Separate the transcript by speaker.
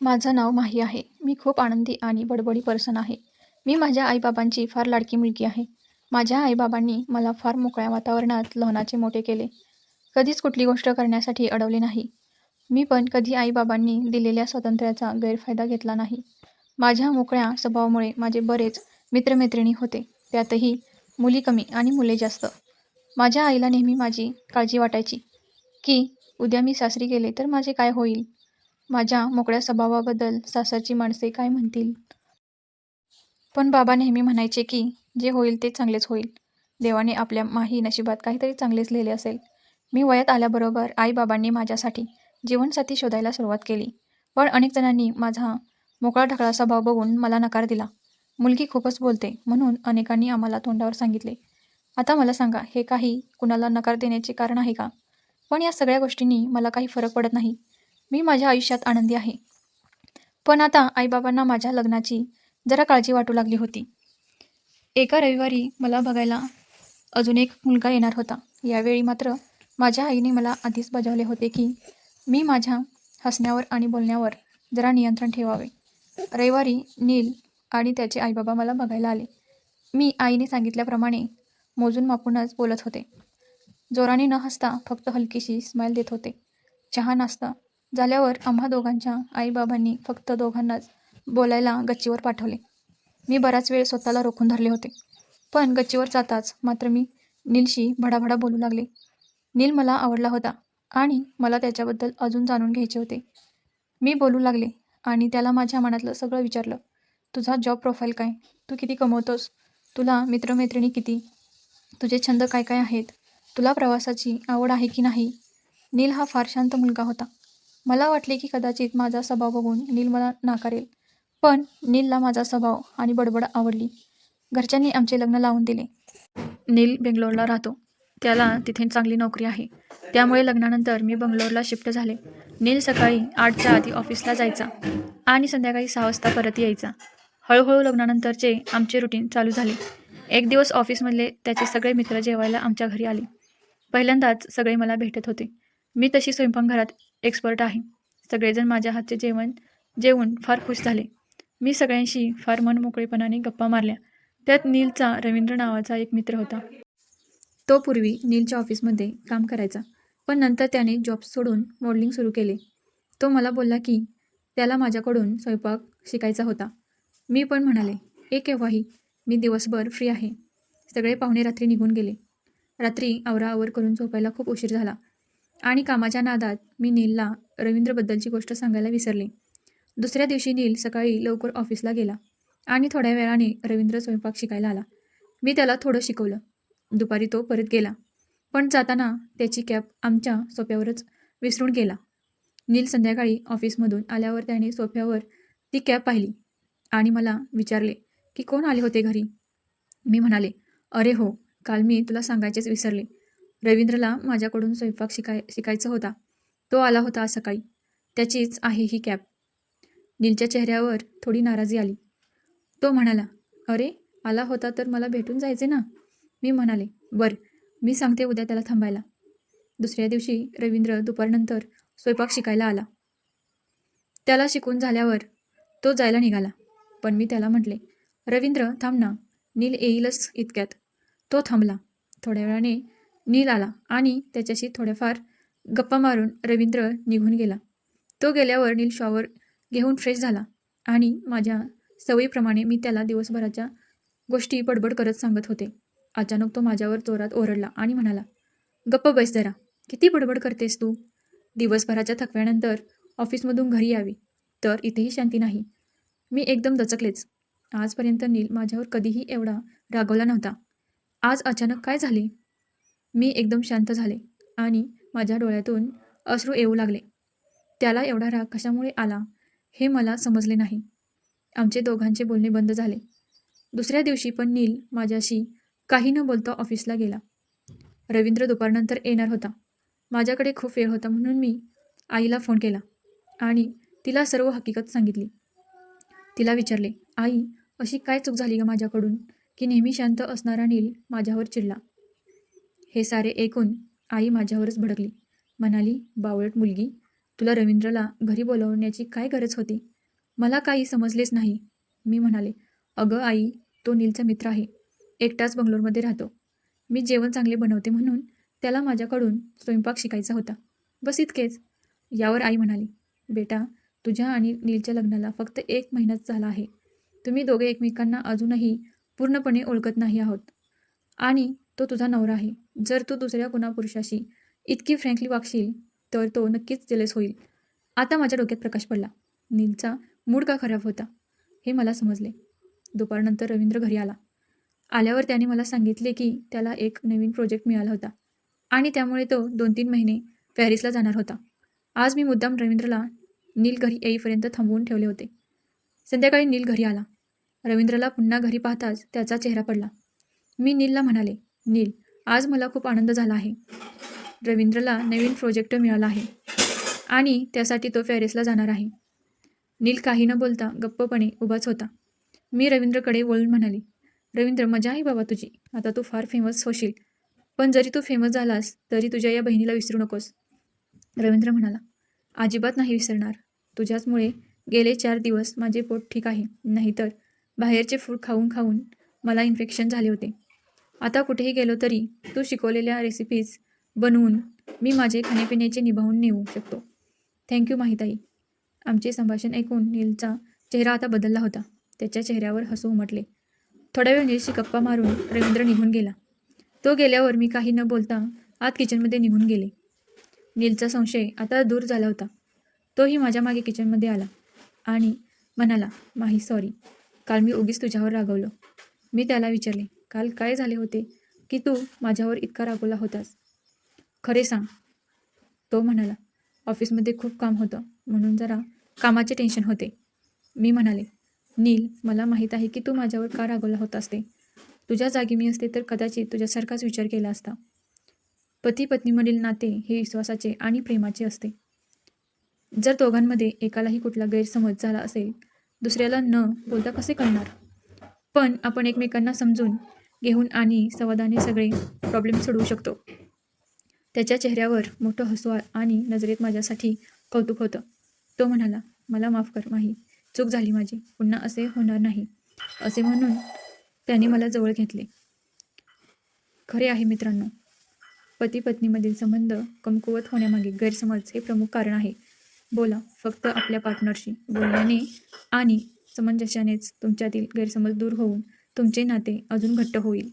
Speaker 1: माझं नाव माही आहे. मी खूप आनंदी आणि बडबडी पर्सन आहे. मी माझ्या आईबाबांची फार लाडकी मुलगी आहे. माझ्या आईबाबांनी मला फार मोकळ्या वातावरणात लहानाचे मोठे केले. कधीच कुठली गोष्ट करण्यासाठी अडवले नाही. मी पण कधी आईबाबांनी दिलेल्या स्वातंत्र्याचा गैरफायदा घेतला नाही. माझ्या मोकळ्या स्वभावामुळे माझे बरेच मित्रमैत्रिणी होते. त्यातही मुली कमी आणि मुले जास्त. माझ्या आईला नेहमी माझी काळजी वाटायची, की उद्या मी सासरी गेले तर माझे काय होईल? माझ्या मोकळ्या स्वभावाबद्दल सासरची माणसे काय म्हणतील? पण बाबा नेहमी म्हणायचे की जे होईल ते चांगलेच होईल. देवाने आपल्या माही नशिबात काहीतरी चांगलेच लिहिले असेल. मी वयात आल्याबरोबर आईबाबांनी माझ्यासाठी जीवनसाथी शोधायला सुरुवात केली. पण अनेक जणांनी माझा मोकळा-ढकळा स्वभाव बघून मला नकार दिला. मुलगी खूपच बोलते म्हणून अनेकांनी आम्हाला तोंडावर सांगितले. आता मला सांगा हे काही कुणाला नकार देण्याचे कारण आहे का? पण या सगळ्या गोष्टींनी मला काही फरक पडत नाही. मी माझ्या आयुष्यात आनंदी आहे. पण आता आईबाबांना माझ्या लग्नाची जरा काळजी वाटू लागली होती. एका रविवारी मला बघायला अजून एक मुलगा येणार होता. यावेळी मात्र माझ्या आईने मला आधीच बजावले होते की मी माझ्या हसण्यावर आणि बोलण्यावर जरा नियंत्रण ठेवावे. रविवारी नील आणि त्याचे आईबाबा मला बघायला आले. मी आईने सांगितल्याप्रमाणे मोजून मापूनच बोलत होते. जोराने न हसता फक्त हलकीशी स्माईल देत होते. चहा नाश्ता झाल्यावर आम्हा दोघांच्या आईबाबांनी फक्त दोघांनाच बोलायला गच्चीवर पाठवले. मी बराच वेळ स्वतःला रोखून धरले होते. पण गच्चीवर जाताच मात्र मी नीलशी भडाभडा बोलू लागले. नील मला आवडला होता आणि मला त्याच्याबद्दल अजून जाणून घ्यायचे होते. मी बोलू लागले आणि त्याला माझ्या मनातलं सगळं विचारलं. तुझा जॉब प्रोफाईल काय? तू किती कमवतोस? तुला मित्रमैत्रिणी किती? तुझे छंद काय काय आहेत? तुला प्रवासाची आवड आहे की नाही? नील हा फार शांत मुलगा होता. मला वाटले की कदाचित माझा स्वभाव बघून नील मला नाकारेल. पण नीलला माझा स्वभाव आणि बडबड आवडली. घरच्यांनी आमचे लग्न लावून दिले. नील बेंगलोरला राहतो. त्याला तिथे चांगली नोकरी आहे. त्यामुळे लग्नानंतर मी बंगलोरला शिफ्ट झाले. नील सकाळी आठच्या आधी ऑफिसला जायचा आणि संध्याकाळी सहा वाजता परत यायचा. हळूहळू लग्नानंतरचे आमचे रुटीन चालू झाले. एक दिवस ऑफिसमधले त्याचे सगळे मित्र जेवायला आमच्या घरी आले. पहिल्यांदाच सगळे मला भेटत होते. मी तशी स्वयंपाकघरात एक्सपर्ट आहे. सगळेजण माझ्या हातचे जेवण जेवून फार खुश झाले. मी सगळ्यांशी फार मनमोकळेपणाने गप्पा मारल्या. त्यात नीलचा रवींद्र नावाचा एक मित्र होता. तो पूर्वी नीलच्या ऑफिसमध्ये काम करायचा. पण नंतर त्याने जॉब सोडून मॉडेलिंग सुरू केले. तो मला बोलला की त्याला माझ्याकडून स्वयंपाक शिकायचा होता. मी पण म्हणाले, ए केव्हाही, मी दिवसभर फ्री आहे. सगळे पाहुणे रात्री निघून गेले. रात्री आवराआवर करून झोपायला खूप उशीर झाला आणि कामाच्या नादात मी नीलला रवींद्रबद्दलची गोष्ट सांगायला विसरले. दुसऱ्या दिवशी नील सकाळी लवकर ऑफिसला गेला आणि थोड्या वेळाने रवींद्र स्वयंपाक शिकायला आला. मी त्याला थोडं शिकवलं. दुपारी तो परत गेला. पण जाताना त्याची कॅप आमच्या सोफ्यावरच विसरून गेला. नील संध्याकाळी ऑफिसमधून आल्यावर त्याने सोफ्यावर ती कॅप पाहिली आणि मला विचारले की कोण आले होते घरी? मी म्हणाले, अरे हो, काल मी तुला सांगायचेच विसरले. रवींद्रला माझ्याकडून स्वयंपाक शिकाय शिकायचा होता. तो आला होता आज सकाळी. त्याचीच आहे ही कॅब नीलच्या चेहऱ्यावर थोडी नाराजी आली. तो म्हणाला, अरे, आला होता तर मला भेटून जायचे ना? मी म्हणाले, बरं, मी सांगते उद्या त्याला थांबायला. दुसऱ्या दिवशी रवींद्र दुपारनंतर स्वयंपाक शिकायला आला. त्याला शिकून झाल्यावर तो जायला निघाला. पण मी त्याला म्हटले, रवींद्र थांब ना, नील येईलच इतक्यात. तो थांबला. थोड्या वेळाने नील आला आणि त्याच्याशी थोड्याफार गप्पा मारून रवींद्र निघून गेला. तो गेल्यावर नील शॉवर घेऊन फ्रेश झाला आणि माझ्या सवयीप्रमाणे मी त्याला दिवसभराच्या गोष्टी बडबड करत सांगत होते. अचानक तो माझ्यावर जोरात ओरडला आणि म्हणाला, गप्प बैस जरा, किती बडबड करतेस तू? दिवसभराच्या थकव्यानंतर ऑफिसमधून घरी यावी, तर इथेही शांती नाही. मी एकदम दचकलेच. आजपर्यंत नील माझ्यावर कधीही एवढा रागवला नव्हता. आज अचानक काय झाले? मी एकदम शांत झाले आणि माझ्या डोळ्यातून अश्रू येऊ लागले. त्याला एवढा राग कशामुळे आला हे मला समजले नाही. आमचे दोघांचे बोलणे बंद झाले. दुसऱ्या दिवशी पण नील माझ्याशी काही न बोलता ऑफिसला गेला. रवींद्र दुपारनंतर येणार होता. माझ्याकडे खूप वेळ होता म्हणून मी आईला फोन केला आणि तिला सर्व हकीकत सांगितली. तिला विचारले, आई, अशी काय चूक झाली का माझ्याकडून की नेहमी शांत असणारा नील माझ्यावर चिडला? हे सारे ऐकून आई माझ्यावरच भडकली. म्हणाली, बावळट मुलगी, तुला रवींद्रला घरी बोलवण्याची काय गरज होती? मला काही समजलेच नाही. मी म्हणाले अगं आई तो नीलचा मित्र आहे. एकटाच बंगलोरमध्ये राहतो. मी जेवण चांगले बनवते म्हणून त्याला माझ्याकडून स्वयंपाक शिकायचा होता. बस इतकेच. यावर आई म्हणाली बेटा तुझ्या आणि नीलच्या लग्नाला फक्त एक महिनाच झाला आहे. तुम्ही दोघे एकमेकांना अजूनही पूर्णपणे ओळखत नाही आहोत. आणि तो तुझा नवरा आहे. जर तू दुसऱ्या कुणा पुरुषाशी इतकी फ्रँकली वागशील तर तो नक्कीच जेलस होईल. आता माझ्या डोक्यात प्रकाश पडला. नीलचा मूड का खराब होता? हे मला समजले. दुपारनंतर रवींद्र घरी आला. आल्यावर त्याने मला सांगितले की त्याला एक नवीन प्रोजेक्ट मिळाला होता. आणि त्यामुळे तो दोन तीन महिने पॅरिसला जाणार होता. आज मी मुद्दाम रवींद्रला नील घरी येईपर्यंत थांबवून ठेवले होते. संध्याकाळी नील घरी आला. रवींद्रला पुन्हा घरी पाहताच त्याचा चेहरा पडला. मी नीलला म्हणाले नील आज मला खूप आनंद झाला आहे. रवींद्रला नवीन प्रोजेक्ट मिळाला आहे आणि त्यासाठी तो फॅरेसला जाणार आहे. नील काही न बोलता गप्पपणे उभाच होता. मी रवींद्रकडे वळून म्हणाले रवींद्र मजा आहे बाबा तुझी. आता तू फार फेमस होशील. पण जरी तू फेमस झालास तरी तुझ्या या बहिणीला विसरू नकोस. रवींद्र म्हणाला अजिबात नाही विसरणार. तुझ्याचमुळे गेले चार दिवस माझे पोट ठीक आहे. नाहीतर बाहेरचे फूड खाऊन खाऊन मला इन्फेक्शन झाले होते. आता कुठेही गेलो तरी तू शिकवलेल्या रेसिपीज बनवून मी माझे खाण्यापिण्याचे निभावून नेऊ शकतो. थँक्यू माहिताई. आमचे संभाषण ऐकून नीलचा चेहरा आता बदलला होता. त्याच्या चेहऱ्यावर हसू उमटले. थोड्या वेळ नीलशी गप्पा मारून रवींद्र निघून गेला. तो गेल्यावर मी काही न बोलता आत किचनमध्ये निघून गेले. नीलचा संशय आता दूर झाला होता. तोही माझ्या मागे किचनमध्ये आला आणि म्हणाला माही सॉरी काल मी उगीच तुझ्यावर रागवलो. मी त्याला विचारले काल काय झाले होते की तू माझ्यावर इतका रागवला होतास? खरे सांग. तो म्हणाला ऑफिसमध्ये खूप काम होतं म्हणून जरा कामाचे टेन्शन होते. मी म्हणाले नील मला माहीत आहे की तू माझ्यावर का रागवला होतास ते. तुझ्या जागी मी असते तर कदाचित तुझ्यासारखाच विचार केला असता. पती पत्नीमधील नाते हे विश्वासाचे आणि प्रेमाचे असते. जर दोघांमध्ये एकालाही कुठला गैरसमज झाला असेल दुसऱ्याला न बोलता कसे कळणार? पण आपण एकमेकांना समजून घेऊन आणि संवादाने सगळे प्रॉब्लेम सोडवू शकतो. त्याच्या चेहऱ्यावर मोठं हसू आणि नजरेत माझ्यासाठी कौतुक होतं. तो म्हणाला मला माफ कर माही. चूक झाली माझी. पुन्हा असे होणार नाही. असे म्हणून त्याने मला जवळ घेतले. खरे आहे मित्रांनो. पती पत्नीमधील संबंध कमकुवत होण्यामागे गैरसमज हे प्रमुख कारण आहे. बोला फक्त आपल्या पार्टनरशी बोलण्याने आणि समंजस्यानेच तुमच्यातील गैरसमज दूर होऊन तुमचे नाते अजून घट्ट होईल.